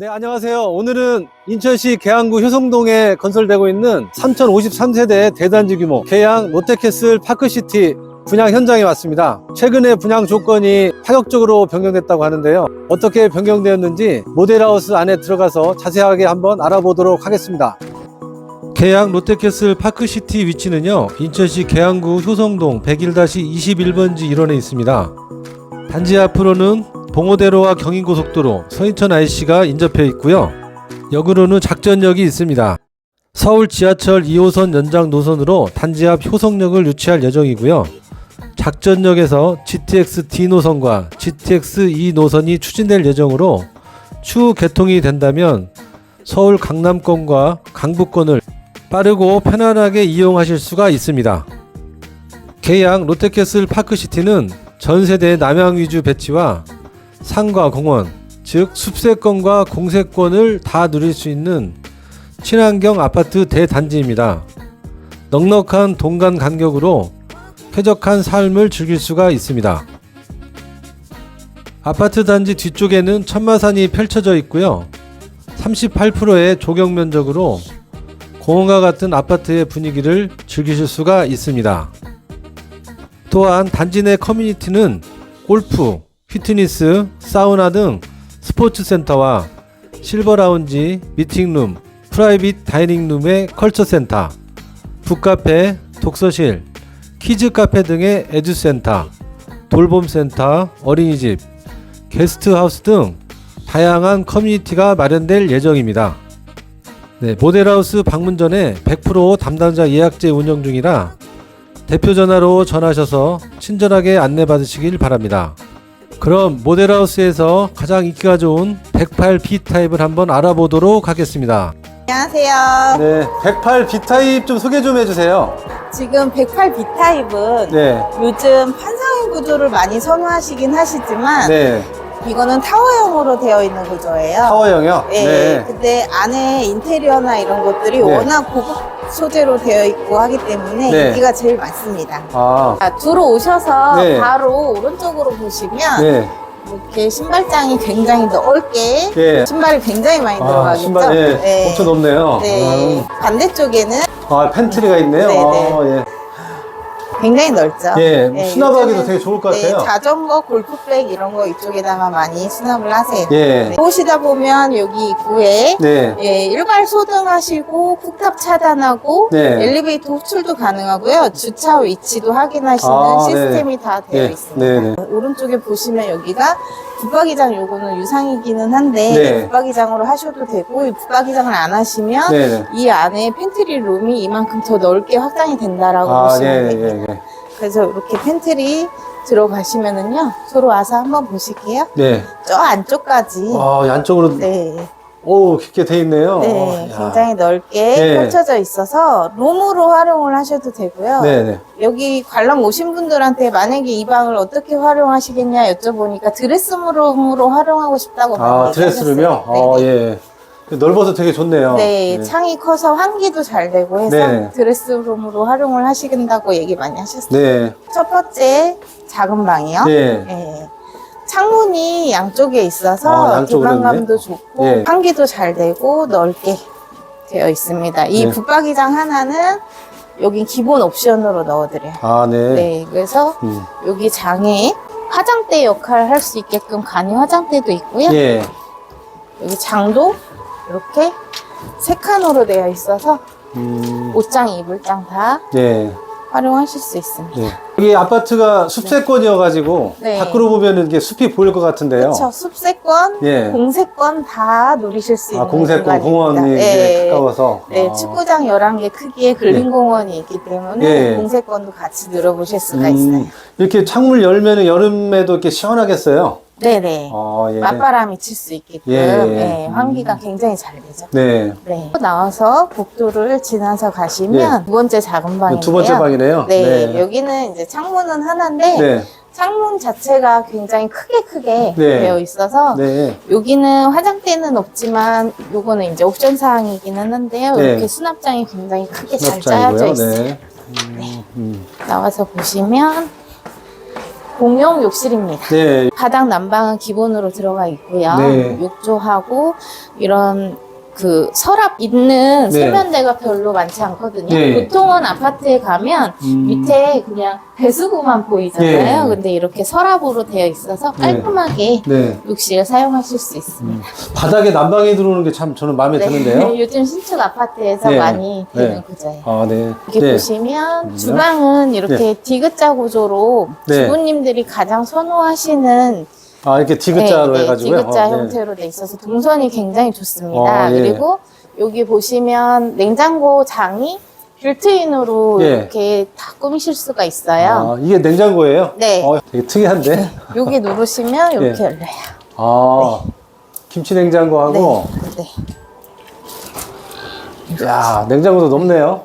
네, 안녕하세요. 오늘은 인천시 계양구 효성동에 건설되고 있는 3053세대 대단지 규모 계양 롯데캐슬 파크시티 분양 현장에 왔습니다. 최근에 분양 조건이 파격적으로 변경됐다고 하는데요. 어떻게 변경되었는지 모델하우스 안에 들어가서 자세하게 한번 알아보도록 하겠습니다. 계양 롯데캐슬 파크시티 위치는요. 인천시 계양구 효성동 101-21번지 1원에 있습니다. 단지 앞으로는 봉오대로와 경인고속도로, 서인천 IC가 인접해 있고요. 역으로는 작전역이 있습니다. 서울 지하철 2호선 연장 노선으로 단지 앞 효성역을 유치할 예정이고요. 작전역에서 GTX D 노선과 GTX E 노선이 추진될 예정으로 추후 개통이 된다면 서울 강남권과 강북권을 빠르고 편안하게 이용하실 수가 있습니다. 계양 롯데캐슬 파크시티는 전 세대 남양 위주 배치와 상가 공원, 즉 숲세권과 공세권을 다 누릴 수 있는 친환경 아파트 대단지입니다. 넉넉한 동간 간격으로 쾌적한 삶을 즐길 수가 있습니다. 아파트 단지 뒤쪽에는 천마산이 펼쳐져 있고요. 38%의 조경 면적으로 공원과 같은 아파트의 분위기를 즐기실 수가 있습니다. 또한 단지 내 커뮤니티는 골프, 피트니스, 사우나 등 스포츠 센터와 실버 라운지, 미팅룸, 프라이빗 다이닝룸의 컬처 센터, 북카페, 독서실, 키즈 카페 등의 에듀 센터, 돌봄 센터, 어린이집, 게스트 하우스 등 다양한 커뮤니티가 마련될 예정입니다. 네, 모델하우스 방문 전에 100% 담당자 예약제 운영 중이라 대표 전화로 전하셔서 친절하게 안내받으시길 바랍니다. 그럼 모델하우스에서 가장 인기가 좋은 108 B타입을 한번 알아보도록 하겠습니다. 안녕하세요. 네, 108 B타입 좀 소개 좀 해주세요. 지금 108 B타입은 네, 요즘 판상형 구조를 많이 선호하시긴 하시지만 네, 이거는 타워형으로 되어 있는 구조예요. 타워형이요? 네. 근데 안에 인테리어나 이런 것들이 네. 워낙 고급 소재로 되어 있고 하기 때문에 네. 인기가 제일 많습니다. 아, 자, 들어오셔서 네. 바로 오른쪽으로 보시면 네, 이렇게 신발장이 굉장히 넓게 예. 신발이 굉장히 많이 아, 들어가겠죠? 신발, 예, 네. 엄청 높네요. 네. 반대쪽에는 음. 아, 팬트리가 있네요. 네, 네. 아, 예. 굉장히 넓죠. 예, 네, 수납하기도 요즘은- 되게 좋을 것 네, 같아요. 자전거, 골프백 이런 거 이쪽에다가 많이 수납을 하세요. 예. 네. 오시다 보면 여기 입구에 네, 예, 일괄 소등하시고 쿡탑 차단하고 네. 엘리베이터 호출도 가능하고요. 주차 위치도 확인하시는 아, 시스템이 다 되어 네, 있습니다. 네, 네. 오른쪽에 보시면 여기가 붙박이장 요거는 유상이기는 한데 네. 붙박이장으로 하셔도 되고 이 붙박이장을 안 하시면 네, 네. 이 안에 팬트리 룸이 이만큼 더 넓게 확장이 된다라고 아, 보시면 예, 됩니다. 예, 예. 그래서 이렇게 팬트리 들어가시면은요, 서로 와서 한번 보실게요. 네. 저 안쪽까지. 아, 이 안쪽으로, 네, 오, 깊게 돼 있네요. 네, 야. 굉장히 넓게 네. 펼쳐져 있어서 룸으로 활용을 하셔도 되고요. 네, 네. 여기 관람 오신 분들한테 만약에 이 방을 어떻게 활용하시겠냐 여쭤보니까 드레스룸으로 활용하고 싶다고 아, 많이 드레스룸이요? 얘기하셨어요. 아, 네, 네. 예. 넓어서 되게 좋네요. 네, 창이 커서 환기도 잘 되고 해서 네. 드레스룸으로 활용을 하시긴다고 얘기 많이 하셨어요. 네. 첫 번째 작은 방이요. 네. 예. 창문이 양쪽에 있어서 아, 양쪽으로 개방감도 있네. 좋고 예. 환기도 잘 되고 넓게 되어 있습니다. 이 네. 붙박이장 하나는 여기 기본 옵션으로 넣어드려요. 아, 네. 네, 그래서 음. 여기 장에 화장대 역할을 할 수 있게끔 간이 화장대도 있고요. 예. 여기 장도 이렇게 세 칸으로 되어 있어서 음. 옷장, 이불장 다 예. 활용하실 수 있습니다. 예. 여기 아파트가 숲세권이어가지고 네. 밖으로 보면은 이게 숲이 보일 것 같은데요. 그렇죠. 숲세권, 예. 공세권 다 누리실 수 있는 아, 공세권 공간입니다. 공원이 이제 네. 가까워서. 네, 아. 축구장 11개 크기의 근린공원이 있기 때문에 예. 공세권도 같이 누려보실 수가 음, 있어요. 이렇게 창문 열면은 여름에도 이렇게 시원하겠어요. 네네. 아, 예. 맞바람이 칠 수 있게끔 예, 예. 네, 환기가 굉장히 잘 되죠. 네. 네. 나와서 복도를 지나서 가시면 두 번째 작은 방인데요. 네. 두 번째 방이네요. 네, 여기는 이제 창문은 하나인데 네. 창문 자체가 굉장히 크게 크게 네. 되어 있어서 네. 여기는 화장대는 없지만 요거는 이제 옵션 사항이기는 한데요. 네. 이렇게 수납장이 굉장히 크게 잘 수납장이고요. 짜여져 있어요. 네. 음, 음. 나와서 보시면 공용 욕실입니다. 네. 바닥 난방은 기본으로 들어가 있고요. 네. 욕조하고 이런 그 서랍 있는 네. 세면대가 별로 많지 않거든요. 네. 보통은 아파트에 가면 음. 밑에 그냥 배수구만 보이잖아요. 네. 근데 이렇게 서랍으로 되어 있어서 깔끔하게 네. 욕실 사용하실 수 있습니다. 바닥에 난방이 들어오는 게 참 저는 마음에 드는데요. 요즘 신축 아파트에서 네. 많이 되는 네. 구조예요. 아, 네. 이렇게 네. 보시면 주방은 이렇게 디귿자 구조로 네. 주부님들이 가장 선호하시는 아, 이렇게 디귿자로 네, 네, 해가지고요. 디귿자 어, 네. 형태로 돼 있어서 동선이 굉장히 좋습니다. 어, 예. 그리고 여기 보시면 냉장고 장이 빌트인으로 예. 이렇게 다 꾸미실 수가 있어요. 아, 이게 냉장고예요? 네. 어, 되게 특이한데? 여기 누르시면 이렇게 예. 열려요. 아, 김치 냉장고하고, 네. 야 냉장고도 높네요.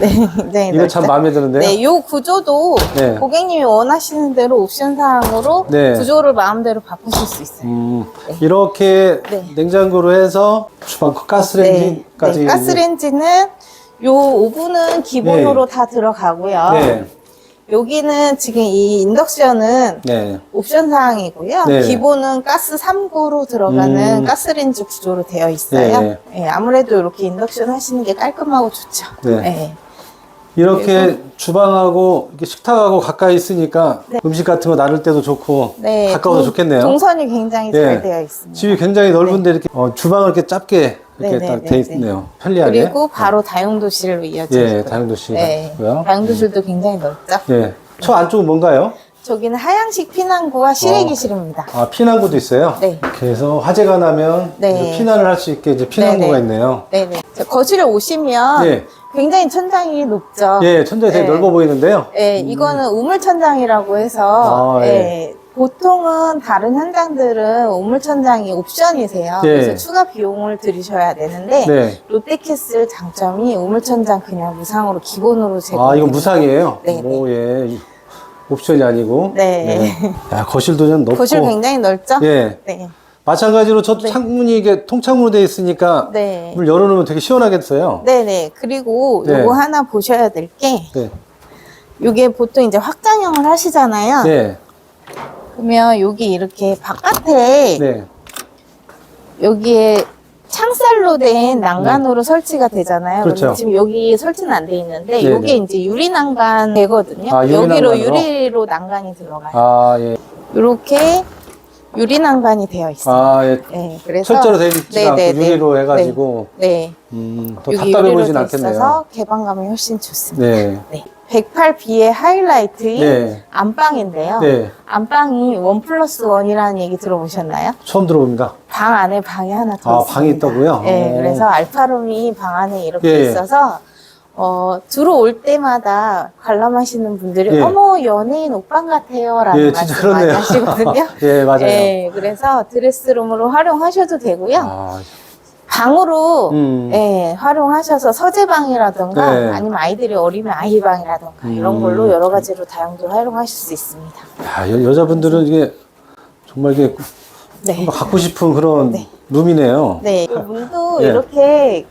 네. 네. 이거 참 넓죠? 마음에 드는데요. 네, 요 구조도 네. 고객님이 원하시는 대로 옵션 사항으로 네. 구조를 마음대로 바꾸실 수 있어요. 음, 이렇게 네. 냉장고로 해서 주방 가스레인지까지. 네, 네, 가스레인지는 요 오븐은 기본으로 다 들어가고요. 네, 여기는 지금 이 인덕션은 네. 옵션 사항이고요. 네. 기본은 가스 3구로 들어가는 음. 가스레인지 구조로 되어 있어요. 네. 예, 아무래도 이렇게 인덕션 하시는 게 깔끔하고 좋죠. 네. 예. 이렇게 주방하고 이렇게 식탁하고 가까이 있으니까 음식 같은 거 나눌 때도 좋고 네, 가까워서 동- 좋겠네요. 동선이 굉장히 네. 잘 되어 있습니다. 집이 굉장히 넓은데 이렇게 어, 주방을 이렇게 짧게 이렇게 네, 딱 네, 돼 네, 있네요. 편리하게. 그리고 바로 다용도실로 이어져 예, 있고요. 다용도실이 네, 있고요. 다용도실도 굉장히 넓죠. 예. 저 안쪽은 뭔가요? 저기는 하향식 피난구와 실외기실입니다. 아, 피난구도 있어요? 네. 그래서 화재가 나면 네. 이제 피난을 할 수 있게 이제 피난구가 네, 네. 있네요. 네네. 저 거실에 오시면 예. 굉장히 천장이 높죠. 예, 천장이 되게 네. 넓어 보이는데요. 예, 이거는 우물 천장이라고 해서 아, 예. 예, 보통은 다른 현장들은 우물천장이 옵션이세요. 예. 그래서 추가 비용을 들이셔야 되는데 네. 롯데캐슬 장점이 우물천장 그냥 무상으로 기본으로 제공. 아, 이건 무상이에요? 네, 오, 예. 이- 옵션이 아니고. 네. 야, 거실도 좀 넓고. 거실 굉장히 넓죠? 예. 네. 마찬가지로 저 네. 창문이 이게 통창으로 되어 있으니까 네. 물 열어놓으면 되게 시원하겠어요. 네네. 그리고 네. 요거 하나 보셔야 될 게, 네. 요게 보통 이제 확장형을 하시잖아요. 네. 그러면 여기 이렇게 바깥에 네. 여기에 창살로 된 난간으로 설치가 되잖아요. 그렇죠. 지금 여기 설치는 안 돼 있는데 네, 이게 네. 이제 유리 난간 되거든요. 아, 유리 여기로 난간으로? 유리로 난간이 들어가요. 아, 예. 이렇게 유리 난간이 되어 있어요. 아, 예. 네, 그래서 철저로 되어 있지 네, 않고 네, 네. 유리로 해가지고, 네, 음, 더 여기 답답해 유리로 보이진 돼 않겠네요. 있어서 개방감이 훨씬 좋습니다. 네. 네. 108B의 하이라이트인 네. 안방인데요. 네. 안방이 원 플러스 원이라는 얘기 들어보셨나요? 처음 들어봅니다. 방 안에 방이 하나 더 아, 있습니다. 방이 있다고요? 네, 오. 그래서 알파룸이 방 안에 이렇게 예, 예. 있어서 어, 들어올 때마다 관람하시는 분들이 예. 어머 연예인 옷방 같아요라는 예, 진짜 말씀 많이 그렇네요. 하시거든요. 예, 맞아요. 네, 그래서 드레스룸으로 활용하셔도 되고요. 아, 방으로 음. 예, 활용하셔서 서재방이라던가 네. 아니면 아이들이 어리면 아이방이라던가 이런 음. 걸로 여러 가지로 다용도로 활용하실 수 있습니다. 야, 여, 여자분들은 이게 정말 이게 네. 한번 갖고 싶은 그런 네. 룸이네요. 네, 이 문도 예. 이렇게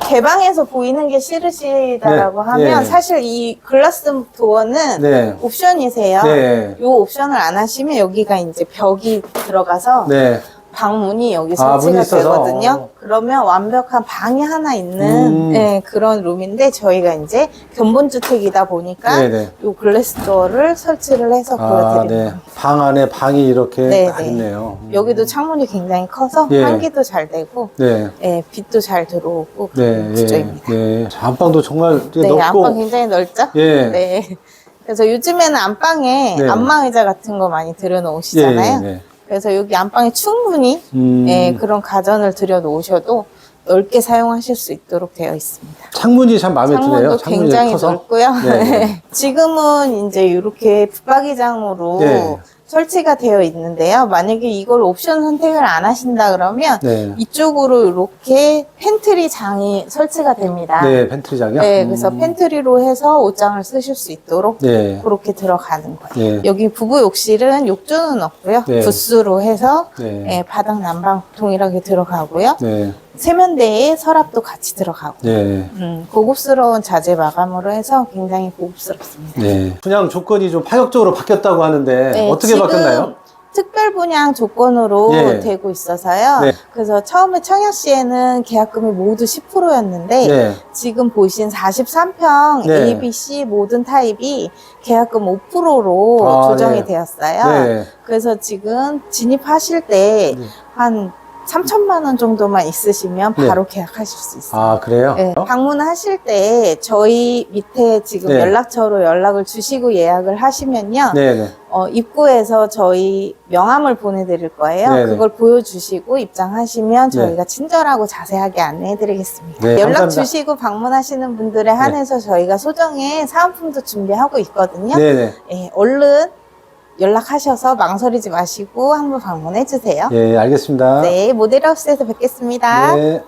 개방해서 보이는 게 싫으시다라고 네, 하면 예. 사실 이 글라스 도어는 네. 옵션이세요. 네. 이 옵션을 안 하시면 여기가 이제 벽이 들어가서 네. 방문이 여기 아, 문이 설치가 있어서. 되거든요. 그러면 완벽한 방이 하나 있는 음. 네, 그런 룸인데 저희가 이제 견본 주택이다 보니까 네네. 이 글라스 도어를 설치를 해서 아, 보여드립니다. 네. 방 안에 방이 이렇게 네, 다 네. 있네요. 음. 여기도 창문이 굉장히 커서 예. 환기도 잘 되고 네. 예, 빛도 잘 들어오고 네. 그런 예. 구조입니다. 네. 자, 안방도 정말 네, 넓고. 안방 굉장히 넓죠? 예. 네. 그래서 요즘에는 안방에 네. 안방 의자 같은 거 많이 들여놓으시잖아요. 예, 예, 네. 그래서 여기 안방에 충분히 음. 예, 그런 가전을 들여놓으셔도 넓게 사용하실 수 있도록 되어 있습니다. 창문이 참 마음에 드네요. 창문도 창문이 굉장히 커서. 넓고요. 네, 네. 지금은 이제 이렇게 붙박이장으로 네. 설치가 되어 있는데요. 만약에 이걸 옵션 선택을 안 하신다 그러면 네. 이쪽으로 이렇게 팬트리 장이 설치가 됩니다. 네, 팬트리 장이요? 네, 그래서 음. 팬트리로 해서 옷장을 쓰실 수 있도록 네. 그렇게 들어가는 거예요. 네. 여기 부부 욕실은 욕조는 없고요. 네. 부스로 해서 네. 예, 바닥 난방 동일하게 들어가고요. 네. 세면대에 서랍도 같이 들어가고 네. 음, 고급스러운 자재 마감으로 해서 굉장히 고급스럽습니다. 네. 분양 조건이 좀 파격적으로 바뀌었다고 하는데 네, 어떻게 지금 바뀌었나요? 특별 분양 조건으로 예. 되고 있어서요. 네. 그래서 처음에 청약시에는 계약금이 모두 10%였는데 네. 지금 보신 43평 네. A, B, C 모든 타입이 계약금 5%로 아, 조정이 네. 되었어요. 네. 그래서 지금 진입하실 때 네. 한 3천만 원 정도만 있으시면 네. 바로 계약하실 수 있어요. 아, 그래요? 네, 방문하실 때 저희 밑에 지금 네. 연락처로 연락을 주시고 예약을 하시면요. 네, 네. 어, 입구에서 저희 명함을 보내드릴 거예요. 네네. 그걸 보여주시고 입장하시면 네. 저희가 친절하고 자세하게 안내해드리겠습니다. 네, 연락 감사합니다. 주시고 방문하시는 분들에 한해서 저희가 소정의 사은품도 준비하고 있거든요. 네, 네. 예, 얼른 연락하셔서 망설이지 마시고 한번 방문해 주세요. 예, 알겠습니다. 네, 모델하우스에서 뵙겠습니다. 네.